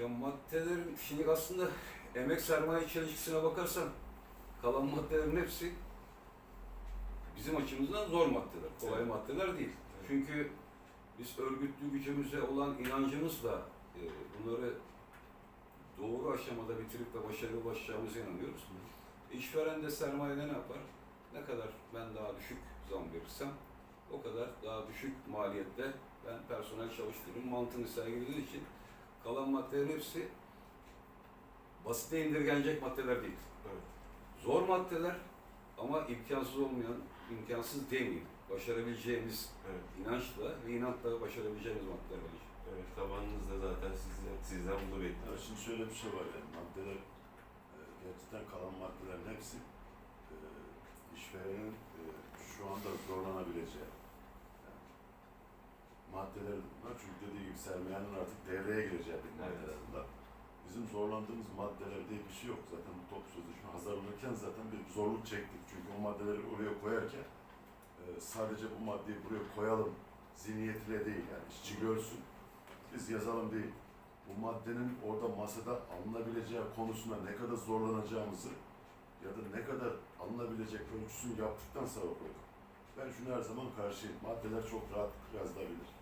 Ya maddelerin, şimdi aslında emek sermaye çelişkisine bakarsan kalan maddelerin hepsi bizim açımızdan zor maddeler, kolay Evet. maddeler değil. Evet. Çünkü biz örgütlü gücümüze olan inancımızla e, bunları doğru aşamada bitirip de başarıya ulaşacağımıza inanıyoruz. İşveren de sermayede ne yapar? Ne kadar ben daha düşük zam verirsem o kadar daha düşük maliyette ben personel çalıştırırım mantığını sergilediği için kalan maddelerin hepsi basite indirgenecek maddeler değil. Evet. Zor maddeler ama imkansız olmayan, imkansız demeyeyim, başarabileceğimiz Evet. inançla ve inatla başarabileceğimiz maddeler bence. Evet. Tabanınızda zaten sizden, sizden bunu Ya bekliyoruz. şimdi şöyle bir şey var yani maddeler e, gerçekten kalan maddelerin hepsi e, işverenin e, şu anda zorlanabileceği maddeler bunlar çünkü dediği gibi sermayenin artık devreye gireceği bir maddeler bunlar. Bizim zorlandığımız maddeler diye bir şey yok. Zaten bu top sözleşme hazırlanırken zaten bir zorluk çektik. Çünkü o maddeleri oraya koyarken e, sadece bu maddeyi buraya koyalım zihniyetiyle değil yani işçi görsün. Biz yazalım değil bu maddenin orada masada alınabileceği konusunda ne kadar zorlanacağımızı ya da ne kadar alınabilecek ölçüsünü yaptıktan sonra koyduk. Ben şunu her zaman karşıyım. Maddeler çok rahat yazılabilir.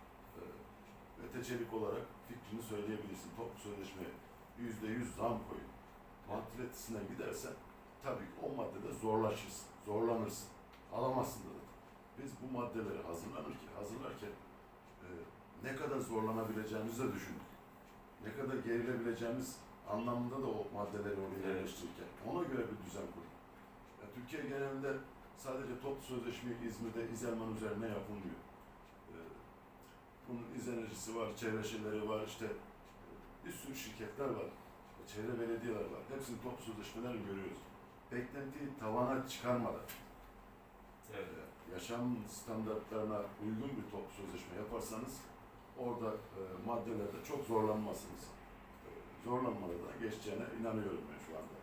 Teçelik olarak fikrini söyleyebilirsin. Toplu sözleşmeye yüzde yüz zam koyun. Mantületisine gidersen tabii ki o maddede zorlaşırsın, zorlanırsın. Alamazsın da. Biz bu maddeleri hazırlanırken, hazırlarken e, ne kadar zorlanabileceğimizi de düşündük ne kadar gerilebileceğimiz anlamında da o maddeleri oraya Evet. yerleştirirken ona göre bir düzen kurduk. Türkiye genelinde sadece toplu sözleşme İzmir'de İzelman üzerine yapılmıyor. Bunun İzenerjisi var, çevre şeyleri var, işte bir sürü şirketler var, çevre belediyeler var. Hepsinin toplu sözleşmelerini görüyoruz. Beklentiyi tavana çıkarmadan, Evet. yaşam standartlarına uygun bir toplu sözleşme yaparsanız orada e, maddelerde çok zorlanmazsınız. E, zorlanmalardan geçeceğine inanıyorum ben şu anda.